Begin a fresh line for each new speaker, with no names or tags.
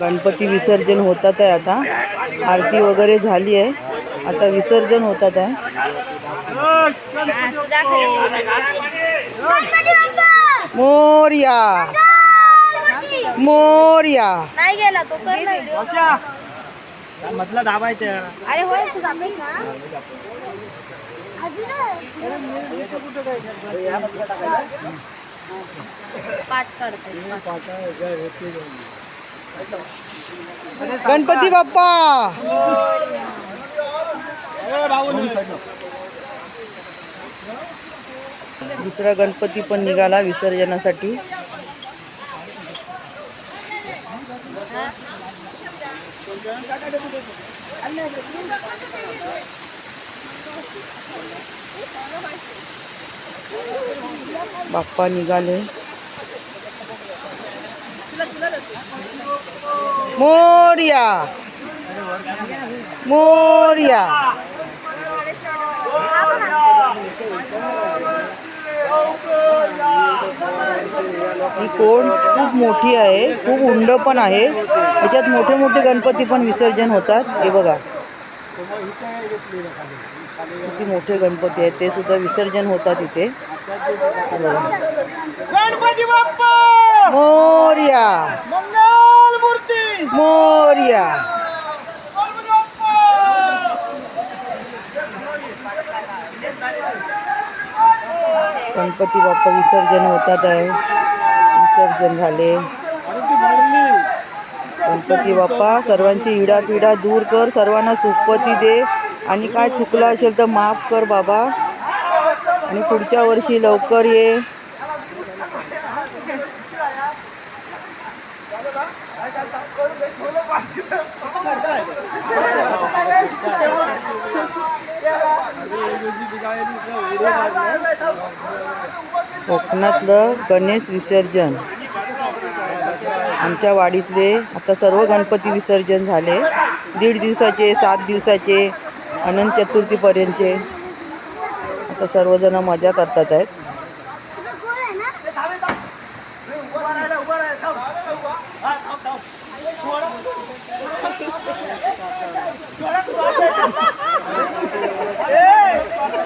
गणपती विसर्जन होतात आहे आता. आरती वगैरे झाली आहे. आता विसर्जन होतात आहे. मोर्या. मोर्या.
नाही गेला तो कर नाही.
मधला दाबायचं
अरे होय तू ना? पाठ करते
गणपती बाप्पा! दुसरा गणपती पण निघाला विसर्जनासाठी. बाप्पा निघाले. मोर्या. मोर्या. ही कोण? खूप मोठी आहे. खूप उंड पण आहे. याच्यात मोठे मोठे गणपती पण विसर्जन होतात. हे बघा. किती मोठे गणपती आहेत. ते सुद्धा विसर्जन होतात इथे.
गणपती बाप्पा!
मोर्या.
मंगल मूर्ती.
मोर्या. गणपती बाप्पा विसर्जन होतात आहे. विसर्जन झाले. गणपती बाप्पा सर्वांची इडापिडा दूर कर सर्वांना सुखपती दे. आणि काय चुकलं असेल तर माफ कर बाबा. आणि पुढच्या वर्षी लवकर ये. कोकणातलं गणेश विसर्जन. आमच्या वाडीतले आता सर्व गणपती विसर्जन झाले. दीड दिवसाचे सात दिवसाचे अनंत चतुर्थीपर्यंतचे. आता सर्वजण मजा करतात आहेत. Thank you.